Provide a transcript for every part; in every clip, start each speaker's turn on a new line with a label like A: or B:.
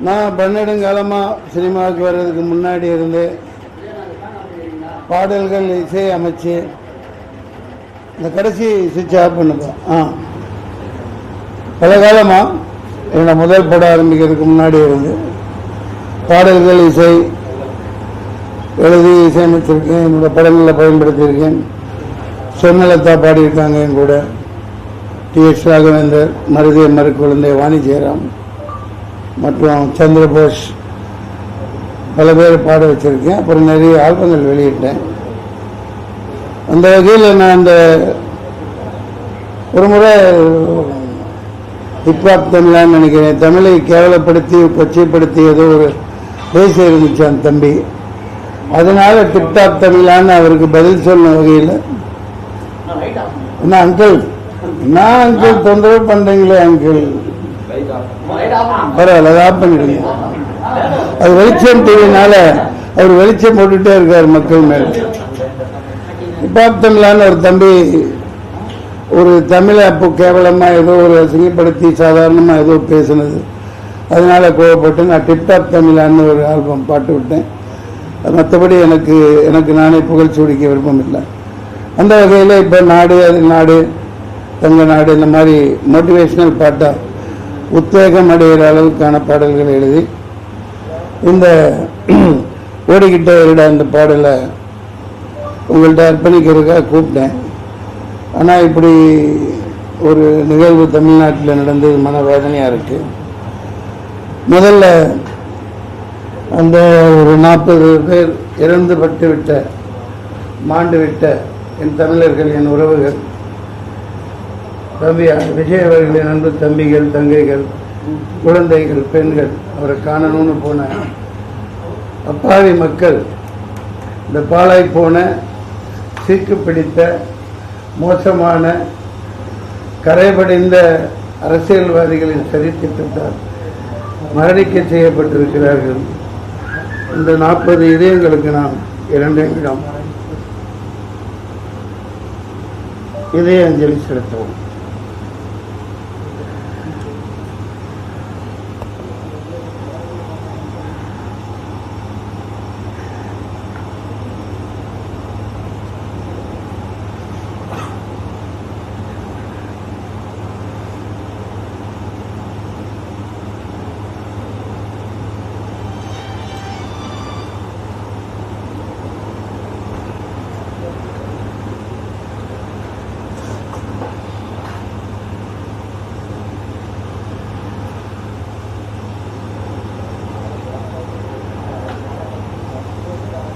A: நான் பன்னெடுங்காலமாக சினிமாவுக்கு வர்றதுக்கு முன்னாடி இருந்து பாடல்கள் இசை அமைச்சு இந்த கடைசி சுவிட்ச் ஆஃப் பண்ணுப்போம் ஆ. பல காலமாக என்னோட முதல் படம் ஆரம்பிக்கிறதுக்கு முன்னாடி இருந்து பாடல்கள் இசை எழுதி இசையமைச்சிருக்கேன் என்னோட படங்களில் பயன்படுத்தியிருக்கேன். சொன்னலத்தா பாடியிருக்காங்க என் கூட. டி எஸ் ராகவேந்தர் மருதிய மறுக்குழந்தை வாணி ஜெயராம் மற்றும் சந்திரபோஸ் பல பேர் பாட வச்சிருக்கேன். அப்புறம் நிறைய ஆல்பங்கள் வெளியிட்டேன். அந்த வகையில் நான் அந்த ஒரு முறை ஹிப்ஹாப் தமிழான்னு நினைக்கிறேன். தமிழை கேவலப்படுத்தி கொச்சைப்படுத்தி ஏதோ ஒரு பேச இருந்துச்சு அந்த தம்பி. அதனால டிப்டாப் தமிழான்னு அவருக்கு பதில் சொன்ன வகையில் என்ன அங்கிள் நான் அங்கிள் தொந்தரவு பண்றீங்களே அங்கிள் பரவாயில்ல அதை ஆஃப் பண்ணிடுங்க. அது வெளிச்சம் டிவினால அவர் வெளிச்சம் போட்டுட்டே இருக்கார் மக்கள் மேல. இப்பாப்தமிழான்னு ஒரு தம்பி ஒரு தமிழை அப்போ கேவலமாக ஏதோ ஒரு அசிங்கப்படுத்தி சாதாரணமாக ஏதோ பேசுனது. அதனால கோவப்பட்டு நான் டிப்டாப் தமிழான்னு ஒரு ஆல்பம் பாட்டு விட்டேன். மற்றபடி எனக்கு எனக்கு நானே புகழ் சூடிக்க விருப்பம் இல்லை. அந்த வகையில் இப்போ நாடு அது நாடு தங்க நாடு இந்த மாதிரி மோட்டிவேஷ்னல் பாட்டாக உத்வேகம் அடைகிற அளவுக்கான பாடல்கள் எழுதி இந்த ஓடிக்கிட்ட வருட அந்த பாடலை உங்கள்கிட்ட அர்ப்பணிக்கிறதுக்காக கூப்பிட்டேன். ஆனால் இப்படி ஒரு நிகழ்வு தமிழ்நாட்டில் நடந்தது மனவேதனையாக இருக்குது முதல்ல அந்த ஒரு நாற்பது பேர் இறந்து பட்டு விட்ட மாண்டு விட்ட என் தமிழர்கள் என் உறவுகள் தம்பி விஜய் அவர்களின் அன்பு தம்பிகள் தங்கைகள் குழந்தைகள் பெண்கள் அவரை காணணும்னு போன அப்பாவி மக்கள் இந்த பாலாய் போன சீக்கு பிடித்த மோசமான கரைபடைந்த அரசியல்வாதிகளின் சரித்திட்டத்தால் மரணிக்க செய்யப்பட்டிருக்கிறார்கள். இந்த நாற்பது இதயங்களுக்கு நாம் இரண்டு நிமிடம் இதய அஞ்சலி செலுத்துவோம்.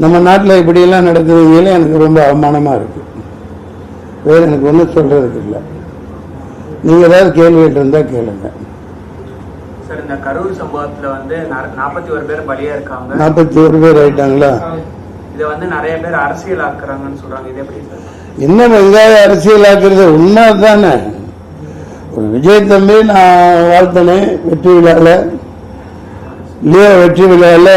A: நம்ம நாட்டில் இப்படியெல்லாம் நடக்குதுங்களே எனக்கு ரொம்ப அவமானமாக இருக்கு. வேற எனக்கு ஒன்றும் சொல்றதுக்கு இல்லை. நீங்கள் ஏதாவது கேள்விகள் இருந்தால் கேளுங்க.
B: சார் இந்த கரூர் சம்பவத்துல வந்து நாற்பத்தி ஒரு பேர் பலியா இருக்காங்க.
A: நாற்பத்தி ஒரு பேர் ஆயிட்டாங்களா?
B: இதை வந்து நிறைய பேர் அரசியல் ஆக்குறாங்கன்னு சொல்றாங்க. இது எப்படி
A: என்ன வெங்காய அரசியலாக்குறது? உண்மை தானே ஒரு விஜய் தம்பி நான் வாழ்த்தனேன் வெற்றி விழாவில் லியோ வெற்றி விழாவில்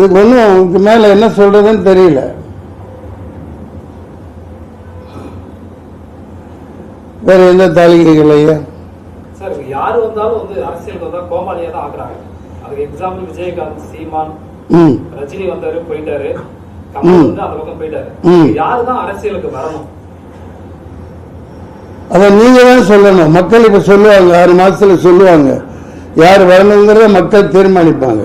A: இதுக்கு ஒன்றும் இதுக்கு மேல என்ன சொல்றதுன்னு தெரியல. வேற எந்த தாலிகைகள் ஐயா
C: சார் யாரு வந்தாலும் வந்து அரசியலுக்கு வந்தா கோமாளியா தான் ஆக்குறாங்க. அதுக்கு எக்ஸாம்பிள் விஜயகாந்த் சீமான் ரஜினி வந்தாரு போயிட்டாரு. கமல். வந்து அந்த பக்கம் போயிட்டாரு. யாரு தான் அரசியலுக்கு வரணும்?
A: அதை நீங்க தான் சொல்லணும். மக்கள் இப்ப சொல்லுவாங்க ஆறு மாசத்துல சொல்லுவாங்க. யார் வரணுங்கிறத மக்கள் தீர்மானிப்பாங்க.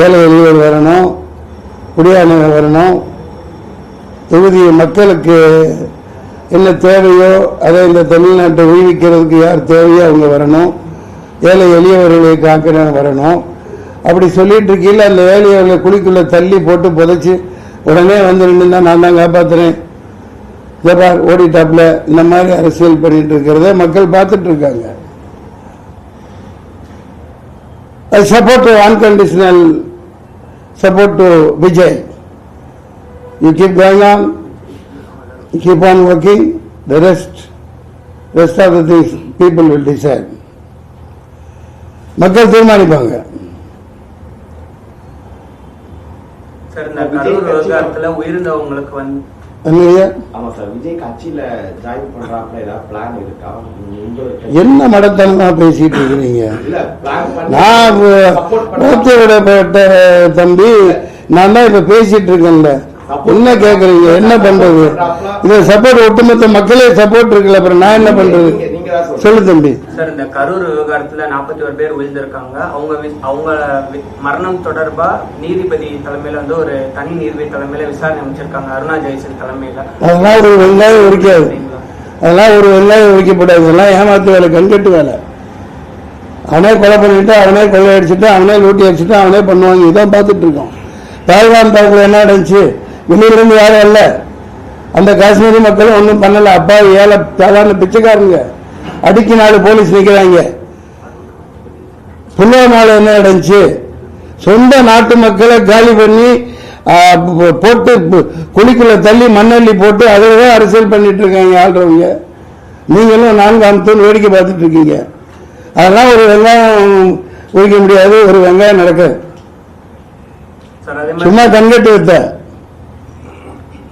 A: ஏழை எளியவர் வரணும் குடியானவர் வரணும். தொகுதி மக்களுக்கு என்ன தேவையோ அதை இந்த தமிழ்நாட்டை ஊழிக்கிறதுக்கு யார் தேவையோ அவங்க வரணும். ஏழை எளியவர்களை காக்கிற வரணும். அப்படி சொல்லிட்டு இருக்கையில் அந்த ஏழையவர்களை குழிக்குள்ளே தள்ளி போட்டு புதைச்சி உடனே வந்து நின்று நான் தான் காப்பாத்துறேன். ஜபார் ஓடிட்டாப்ல இந்த மாதிரி அரசியல் பண்ணிட்டு இருக்கிறத மக்கள் பார்த்துட்டு இருக்காங்க. Support to unconditional support to Vijay. You keep going on, you keep on working, the rest, rest of the things people will decide. மக்கள் தீர்மானிப்பாங்க
B: சார் இந்த கரூர் விவகாரத்துல உயிரிழந்தவங்களுக்கு வந்து
A: என்ன மடத்தனமா பேசிட்டு இருக்கிறீங்க? நான் மூத்து விடப்பட்ட தம்பி நான் தான் இப்ப பேசிட்டு இருக்கேன்ல. என்ன கேக்குறீங்க? என்ன பண்றது? இதை சப்போர்ட் ஒட்டுமொத்த மக்களே சப்போர்ட் இருக்குல்ல அப்புறம் நான் என்ன பண்றது? சொல்லு தம்பி.
B: சார் இந்த கரூர் விவகாரத்துல நாற்பத்தி ஒரு பேர் விழுந்திருக்காங்க அவங்க அவங்க மரணம் தொடர்பா நீதிபதி தலைமையில வந்து ஒரு தனி நீதிபதி தலைமையில விசாரணை அமைச்சிருக்காங்க. அருணா ஜெயசன் தலைமையில.
A: அதெல்லாம் ஒரு வெங்காயம் உரிக்காது அதெல்லாம் ஒரு வெங்காயம் உரிக்கப்படாது இதெல்லாம் ஏமாத்து வேலை கண்கட்டு வேலை. அவனே கொலை பண்ணிட்டு அவனே கொள்ளை அடிச்சுட்டு அவனே லூட்டி அடிச்சுட்டு அவனே பண்ணுவாங்க. இதான் பார்த்துட்டு இருக்கோம். தாய்வான் தாக்குல என்ன நடந்துச்சு? வெளியிலிருந்து யாரும் இல்ல அந்த காஷ்மீரி மக்களும் ஒன்றும் பண்ணல. அப்பா ஏழை சாதாரண பிச்சைக்காரங்க. அடிக்கு நாலு போலீஸ் நிக்கிறாங்க. புல்வாமால என்ன நடந்துச்சு? சொந்த நாட்டு மக்களை காலி பண்ணி போட்டு குழிக்குள்ள தள்ளி மண்ணள்ளி போட்டு அதில் அரசியல் பண்ணிட்டு இருக்காங்க ஆள்றவங்க. நீங்களும் நான்காம் தூண் வேடிக்கை பார்த்துட்டு இருக்கீங்க. அதெல்லாம் ஒரு வெங்காயம் உரிக்க முடியாது ஒரு வெங்காயம்
B: அதே
A: சும்மா கண்கட்டு வைத்த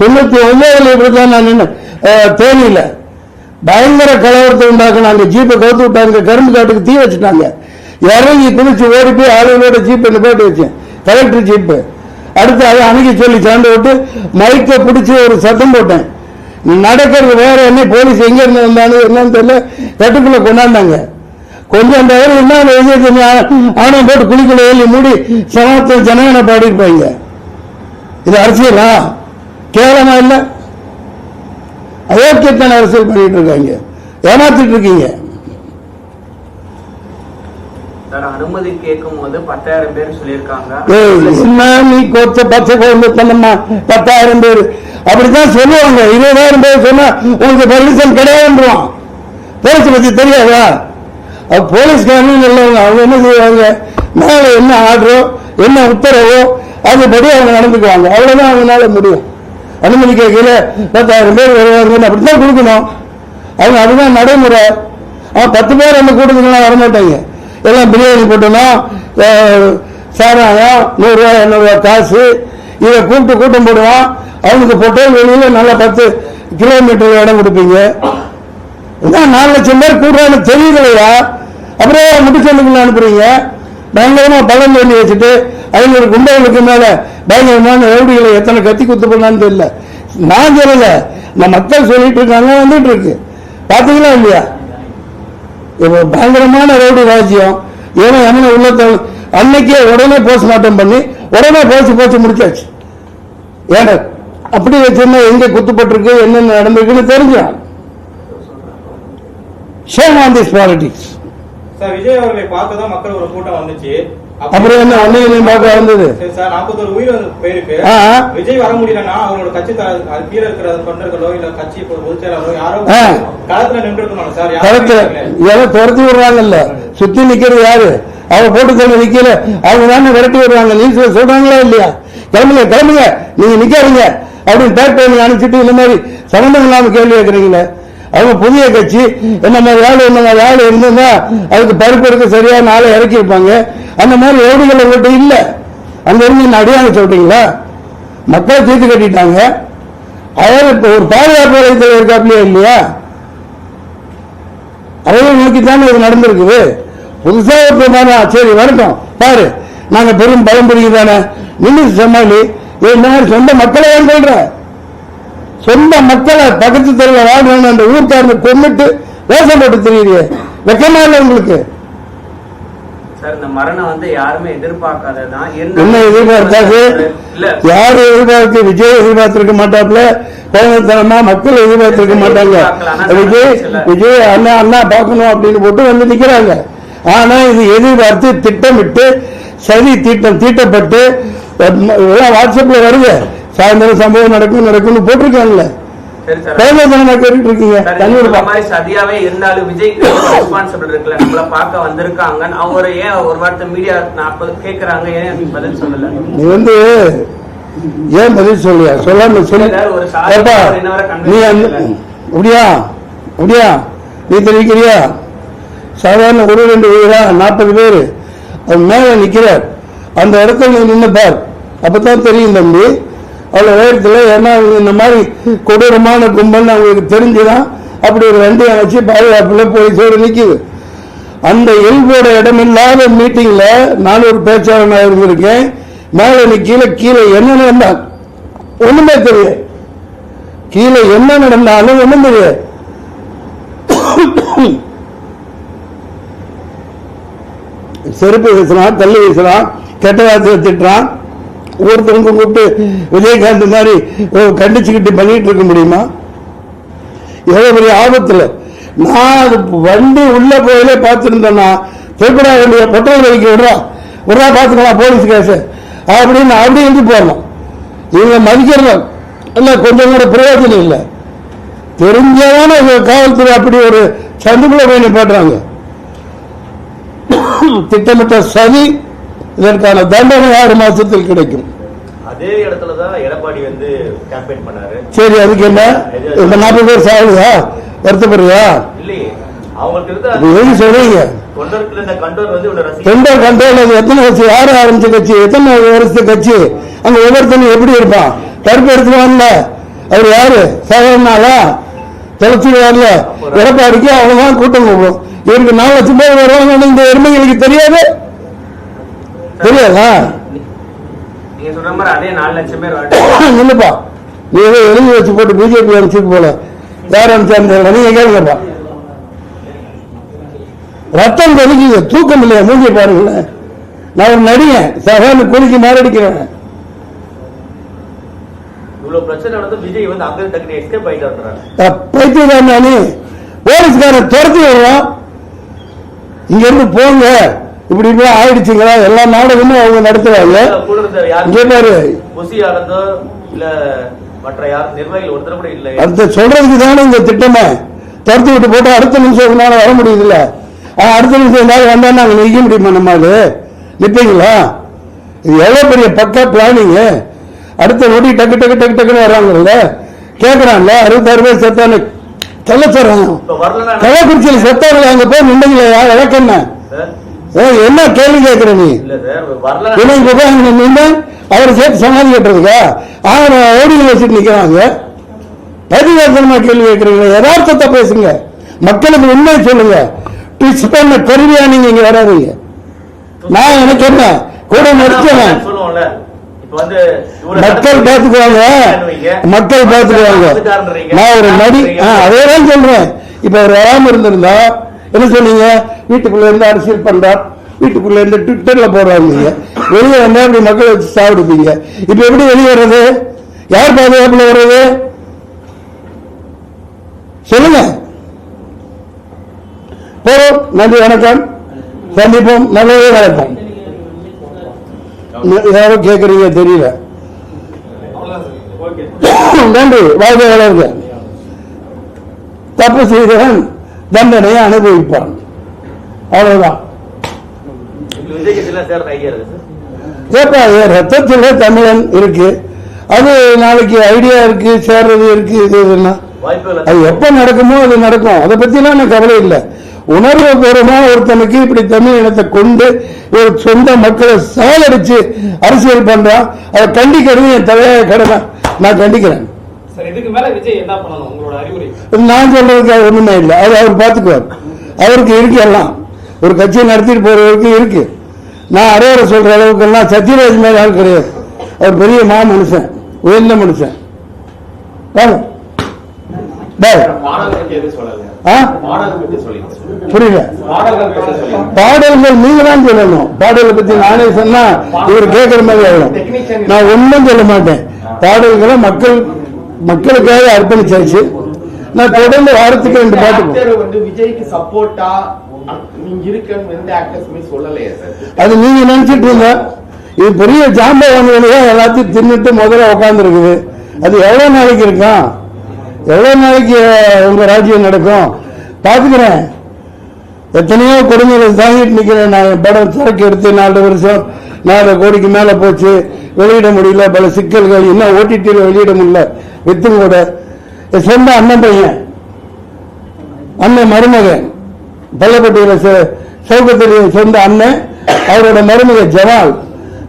A: தொண்ணூத்தி ஒன்பதுல இப்படிதான் நான் நின்று தேனியில பயங்கர கலவரத்தை உண்டாக்கணும் ஜீப்பை கவுத்து விட்டாங்க. கரும்பு காட்டுக்கு தீ வச்சுட்டாங்க. இறங்கி குளிச்சு ஓடி போய் ஆளுகளோட ஜீப்பை போட்டு வச்சேன். Collector jeep. அடுத்து அதை அணுகி சொல்லி சாண்டு விட்டு மைக்கை பிடிச்சி ஒரு சத்தம் போட்டேன். நடக்கிறது வேற என்ன? போலீஸ் எங்க இருந்து வந்தாலும் என்னன்னு தெரியல. கட்டுக்குள்ள கொண்டாந்தாங்க. கொஞ்சம் தவிர என்ன ஆணவம் ஆணம் போட்டு குளிக்கல எழுதி மூடி சமத்துவ ஜனகனை பாடியிருப்பாங்க. இது அரசியலா? கேவலமா இல்ல? அயோக்கியத்தன அரசியல் பண்ணிட்டு இருக்காங்க. ஏமாத்திட்டு இருக்கீங்க.
B: அனுமதி கேட்கும் போது பத்தாயிரம் பேர் சொல்லியிருக்காங்க.
A: பத்தாயிரம் பேர். அப்படித்தான் சொல்லுவாங்க. இருபதாயிரம் பேர் சொன்னா உங்களுக்கு பர்மிஷன் கிடையாதுன்றான் போலீஸ் பத்தி தெரியாதா? அது போலீஸ்காரனும் நல்லவங்க அவங்க என்ன செய்வாங்க? மேல என்ன ஆர்டரோ என்ன உத்தரவோ அதுபடி அவங்க நடந்துக்குவாங்க. அவ்வளவுதான் அவங்களால முடியும். அனுமதி கேட்கல பத்தாயிரம் பேர் வருவாங்கன்னு அப்படித்தான் கொடுக்கணும். அவங்க அதுதான் நடைமுறை. அவன் பத்து பேர் அந்த கூட்டத்துக்குலாம் வரமாட்டாங்க. எல்லாம் பிரியாணி போட்டணும் சாராயம் நூறுரூவா இரநூறுவா காசு இதை கூப்பிட்டு கூட்டம் போடுவான். அவனுக்கு பொட்டல் வெளியில் நல்லா பத்து கிலோமீட்டர் இடம் கொடுப்பீங்க. இதான் நாலு லட்சம் பேர் கூடுறான்னு தெரியலையா? அப்புறம் முடிச்சவனுக்குள்ள அனுப்புறீங்க. பயங்கரமா பழம் பண்ணி வச்சுட்டு ஐநூறு குண்டர்களுக்கு மேல பயங்கரமான ரவுடிகளை எத்தனை கத்தி குத்து பண்ணான்னு தெரியல. நான் சொல்லல. நம்ம மக்கள் சொல்லிட்டு இருக்காங்க வந்துட்டு இருக்கு. பாத்தீங்களா இல்லையா? இப்போ பயங்கரமான ரவுடி ராஜ்யம். ஏன்னா என்ன உள்ளத்த அன்னைக்கே உடனே போஸ்ட்மார்ட்டம் பண்ணி உடனே போச்சு போச்சு முடிச்சாச்சு. ஏன்னா அப்படி வச்சிருந்தா எங்க குத்துப்பட்டிருக்கு என்னென்ன நடந்திருக்குன்னு தெரிஞ்சிடும் shame on this politics
D: sir Vijay அவர்களை பார்க்க தான் மக்கள் ஒரு கூட்டம் வந்துச்சு. அப்ப-
A: அப்புறம் என்ன அன்னைக்கு பார்க்க வந்தது
D: சரி நாற்பத்தொரு உயிர் போயிருக்கு. விஜய் வர முடியலன்னா அவங்களோட கட்சி கீழே இருக்கிற தொண்டர்களோ இல்ல கட்சி பொ- பொதுச் செயலாளரோ யாரோ
A: ஆ.
D: களத்துல நின்று இருக்கணும் சார்
A: கரெக்ட்
D: யாரும்
A: யாரோ துரத்தி விடுறாங்கல்ல. சுத்தி நிக்கிறது யாரு? அவங்க போட்டு தள்ளி நிக்கல. அவங்க தானே விரட்டி விடுறாங்க. நியூஸ்ல சொல்றாங்களா இல்லையா? கிளம்புங்க கிளம்புங்க. நீங்க நிக்காதீங்க. அப்படின்னு பேக் பண்ணி அனுப்பிச்சிட்டு இந்த மாதிரி சம்பந்தம் இல்லாம கேள்வி கேட்கறீங்களே அவங்க புதிய கட்சி என்ன மாதிரி ஆள் என்ன மாதிரி ஆள் இருந்ததுன்னா அதுக்கு பருப்பு எடுக்க சரியான நாளை இறக்கியிருப்பாங்க. அந்த மாதிரி ஓடுகள் உங்கள்கிட்ட இல்ல. அங்க இருந்து அடியாங்க சொல்றீங்களா? மக்கள் தீர்த்து கட்டிட்டாங்க. அவர் இப்போ ஒரு பாதுகாப்பு வலைத்தல் இருக்காப்லையா இல்லையா? அவரை நோக்கி தானே இது நடந்திருக்குது. புதுசாக ஒரு சரி வரட்டும். பாரு நாங்க பெரும் பலம் தானே. நின்று சமாளி இது இந்த மாதிரி சொந்த மக்களை ஏன் சொல்கிறேன் சொந்த மக்களை பக்கத்து தெருவில் வாழ்றாங்க அந்த ஊர்க்காரங்க கொண்டுட்டு வேஷம் போட்டு தெரியுது. வெக்கமா இல்லை உங்களுக்கு?
B: சார்
A: என்ன எதிர்பார்த்தாது
B: இல்ல.
A: யாரு எதிர்பார்த்து விஜய் எதிர்பார்த்திருக்க மாட்டாப்ல கோவத்தனமா மக்கள் எதிர்பார்த்திருக்க மாட்டாங்க. விஜய் விஜய் அண்ணா அண்ணா பார்க்கணும் அப்படின்னு போட்டு வந்து நிக்கிறாங்க. ஆனா இது எதிர்பார்த்து திட்டமிட்டு சதி தீட்டம் தீட்டப்பட்டு வாட்ஸ்அப்ல வருது. சாயந்தரம் சம்பவம் நடக்கும் நடக்கும்னு போட்டிருக்காங்கல்ல. கேட்டுட்டு இருக்கீங்க
B: சதியாவே இருந்தாலும் விஜய்க்கு ரெஸ்பான்சிபிள் இருக்குல்ல. நம்மள பார்க்க வந்திருக்காங்க அவங்க ஏன் ஒரு வார்த்தை மீடியா நாற்பது கேக்குறாங்க? ஏன் பதில் சொல்லல?
A: நீ வந்து ஏன் பதில் சொல்லியா? சொல்லாம சொல்லி. நீ. அப்படியா அப்படியா நீ தெரிவிக்கிறியா? சாதாரண ஒரு ரெண்டு உயிரா நாற்பது பேர் மேல நிக்கிறார் அந்த இடத்துல நீ நின்னு பார். அப்பதான் தெரியும் தம்பி. அவ்வளவு உயரத்துல ஏன்னா இந்த மாதிரி கொடூரமான கும்பல்னு அவங்களுக்கு தெரிஞ்சுதான் அப்படி ஒரு வண்டியை வச்சு போய் போலீஸோடு நிற்கிது அந்த எல்போட இடமில்லாத மீட்டிங்கில் நான் ஒரு பேச்சாளனாக இருந்திருக்கேன். மேலே நீ கீழே கீழே என்ன நடந்தால்? ஒன்றுமே தெரியல. கீழே என்ன நடந்தாலும் ஒன்றும் தெரியல. செருப்பு வீசுறான் தள்ளி வீசுறான் கெட்ட வார்த்தை திட்டுறான். ஒருத்தவங்க கூப்பிட்டு விஜயகாந்த் மாதிரி கண்டிச்சுக்கிட்டு பண்ணிட்டு இருக்க முடியுமா? எவ்வளவு பெரிய ஆபத்துல. நான் அது வண்டி உள்ள போயிலே பார்த்துருந்தேன்னா திருப்படா வேண்டிய பெட்ரோல் வலிக்கு விடுறா. விடுறா பார்த்துக்கலாம் போலீஸ் கேஸ். அப்படின்னு அப்படி இருந்து போடலாம் இவங்க மதிக்கிறோம் இல்லை கொஞ்சம் கூட பிரயோஜனம் இல்லை. தெரிஞ்சதான காவல்துறை அப்படி ஒரு சந்துக்குள்ள போய் நிப்பாட்டுறாங்க. திட்டமிட்ட சதி இதற்கான தண்டனை ஆறு மாசத்தில் கிடைக்கும்.
E: அதே இடத்துல தான் எடப்பாடி வந்து கேம்பெயின் பண்ணாரு.
A: சரி அதுக்கு என்ன? இந்த நாற்பது பேர் சாகுதா? வருத்தப்படுறியா?
E: இல்லையே. அவங்களுக்கு
A: சொல்றீங்க? அது எத்தனை கட்சி? யாரு ஆரம்பிச்ச கட்சி? எத்தனை வருஷத்து கட்சி? அங்க ஒவ்வொருத்தனும் எப்படி இருப்பான்? கருப்பு எடுத்துவான்ல அவர் யாரு? சாதாரண ஆளா தொலைச்சிடுவார்ல எடப்பாடிக்கு அவ்வளவுதான் கூட்டம் கூப்பிடும் இவருக்கு நாலு லட்சம் பேர் வருவாங்கன்னு இந்த எருமைகளுக்கு தெரியாது தெரியாதா
B: நீங்க சொல்ற மாதிரி அதே நாலு லட்சம் பேர் வரட்டும்.
A: நில்லுப்பா. நீ ஏதோ எழுதி வச்சு போட்டு பிஜேபி அனுப்பிச்சிட்டு போல. யார் அனுப்பிச்சாரு நீங்க கேளுங்கப்பா. ரத்தம் கொதிக்குது. தூக்கம் இல்லையா? மூஞ்சி பாருங்களேன் நான் ஒரு நடிகன். சாதாரண குலுக்கி மாரடிக்கிறேன் பைத்தியக்காரன் நானு. போலீஸ்காரன் துரத்தி விடுறான். இங்க இருந்து போங்க. இப்படி ஆயிடுச்சுங்களா? எல்லா நாடகமும் அவங்க நடத்துறாங்க இங்கே பாரு. அந்த சொல்றதுக்கு தானே இந்த திட்டமே. துரத்தி விட்டு போட்டு அடுத்த நிமிஷம் உங்களால வர முடியுதுல்ல. அடுத்த நிமிஷம் இருந்தாலும் வந்தா நாங்க நிக்க முடியுமா நம்மால நிப்பீங்களா? இது எவ்வளவு பெரிய பக்கா பிளானிங் அடுத்த நொடி டக்கு டக்கு டக்கு டக்குன்னு வர்றாங்கல்ல. கேக்குறான்ல அறுபத்தாறு பேர் செத்தானு
E: வரலன்னா
A: கள்ளக்குறிச்சியில் செத்தாங்களே அங்க போய் நின்றீங்களா விளக்கண்ண ஏய், என்ன கேள்வி கேட்கிற நீ? போய் அங்க நின்று அவரை சேர்த்து சமாதி கட்டுறதுக்கா? அவரை ஓடியில் வச்சுட்டு நிக்கிறாங்க பதிவேசனமா கேள்வி கேட்கறீங்க யதார்த்தத்தை பேசுங்க. மக்களுக்கு உண்மையை சொல்லுங்க. ட்விஸ்ட் பண்ண கருவியா நீங்க இங்க வராதீங்க. நான் எனக்கு என்ன? கூட
E: இவ்வளவு
A: மக்கள் பார்த்துக்குவாங்க. மக்கள் பார்த்துக்குவாங்க. நான் ஒரு நடி ஆ, அதேதான் சொல்றேன். இப்ப அவர் வராம இருந்திருந்தா என்ன சொன்னீங்க? வீட்டுக்குள்ள இருந்து அரசியல் பண்றார் வீட்டுக்குள்ள இருந்து ட்விட்டர்ல போடுறாங்க வெளியே வந்தா இப்படி மக்களை வச்சு சாப்பிடுப்பீங்க இப்ப எப்படி வெளியே வர்றது? யார் பாதுகாப்புல வர்றது? சொல்லுங்க. போறோம். நன்றி வணக்கம். சந்திப்போம். நல்லதே நடக்கும். யாரும் கேட்கறீங்க தெரியல. நன்றி. வாழ்க்கை வளர்க்க தப்பு செய்தவன் தண்டனையை அனுபவிப்பான். அவ்வளவுதான். ரத்தத்துல தமிழன் இருக்கு. அது நாளைக்கு ஐடியா இருக்கு சேர்றது இருக்கு இது இதுன்னா. அது எப்ப நடக்குமோ அது நடக்கும். அதை பத்திலாம் எனக்கு கவலை இல்லை. உணர்வு பூர்வமா ஒருத்தனுக்கு இப்படி தமிழ் இனத்தை கொண்டு ஒரு சொந்த மக்களை சாலடிச்சு அரசியல் பண்றான் அதை கண்டிக்கிறது என் தலையாய கடமை. நான் கண்டிக்கிறேன். நான் சொல்றதுக்கு அது ஒண்ணுமே இல்லை. அது அவர் பார்த்துக்குவார் அவருக்கு இருக்கு எல்லாம். ஒரு கட்சியை நடத்திட்டு போறவருக்கு இருக்கு. நான் அரையரை சொல்ற அளவுக்கு எல்லாம் சத்யராஜ் மேல ஆள் கிடையாது. அவர் பெரிய மா மனுஷன் உயர்ந்த மனுஷன். புரியல.
F: மாணவர்கள் பத்தி சொல்லிங்க.
A: பாடல்கள் நீங்க தான் சொல்லணும். பாடலை பத்தி நானே சொன்னா இவர் கேட்கிற மாதிரி ஆயிடும். நான் ஒண்ணும் சொல்ல மாட்டேன். பாடல்களை மக்கள் மக்களுக்காக அர்ப்பணிச்சாச்சு. நான் தொடர்ந்து வாரத்துக்கு ரெண்டு பாட்டு
F: வந்து விஜய்க்கு சப்போர்ட்டா
A: அது நீங்க நினைச்சிட்டு இருந்த இது பெரிய ஜாம்பவான்களே எல்லாத்தையும் தின்னுட்டு முதல்ல உட்கார்ந்து அது எவ்வளவு நாளைக்கு இருக்கான் எவ்வளவு நாளைக்கு உங்க ராஜ்யம் நடக்கும்? பாத்துக்கிறேன் எத்தனையோ கொடுமைகளை தாங்கிட்டு நிக்கிறேன். நான் படம் சரக்கு எடுத்து நாலு வருஷம் நாலு கோடிக்கு மேல போச்சு. வெளியிட முடியல. பல சிக்கல்கள். இன்னும் ஓடிடியில் வெளியிட முடியல. வித்தும் கூட. என் சொந்த அண்ணன் பையன். அண்ணன் மருமகன். பள்ளப்பட்டியில் சௌகத்திரிய சொந்த அண்ணன். அவரோட மருமக ஜமால்.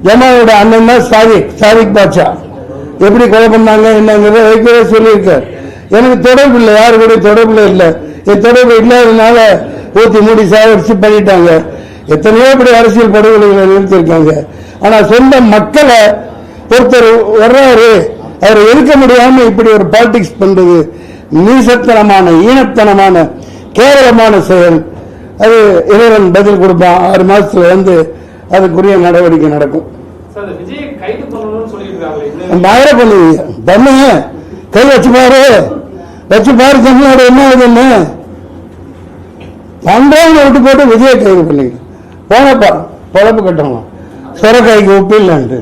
A: ஜமாலோட அண்ணன் தான் சாதிக் சாதிக் பாட்சா எப்படி கொலை பண்ணாங்க என்னங்கிறத வைக்கவே சொல்லியிருக்கார். எனக்கு தொடர்பு இல்லை. யாரு கூட தொடர்பு இல்லை. என் தொடர்பு இல்லாததுனால ஊத்தி மூடி சாவடிச்சு பண்ணிட்டாங்க. எத்தனையோ இப்படி அரசியல் படுகொலைகளை நிறுத்திருக்காங்க ஆனா சொந்த மக்களை ஒருத்தர் வர்றாரு அவரை எதிர்க்க முடியாம இப்படி ஒரு பாலிடிக்ஸ் பண்றது நீசத்தனமான ஈனத்தனமான கேவலமான செயல். அது இறைவன் பதில் கொடுப்பான் ஆறு மாசத்துல வந்து அதுக்குரிய நடவடிக்கை நடக்கும். மாயிர பண்ணுவீங்க பண்ணுங்க கை வச்சு பாரு. வச்சு பாரு தமிழ்நாடு என்ன ஆகுதுன்னு. பண்றவங்க விட்டு போட்டு விஜய கைது பண்ணீங்க போனப்பா பொழப்பு கட்டணும். சுரக்காய்க்கு உப்பு இல்லைன்ட்டு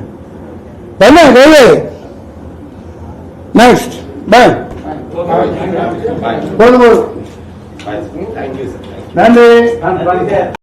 A: பண்ண கைது நெக்ஸ்ட் பாய் போதும் போதும். நன்றி.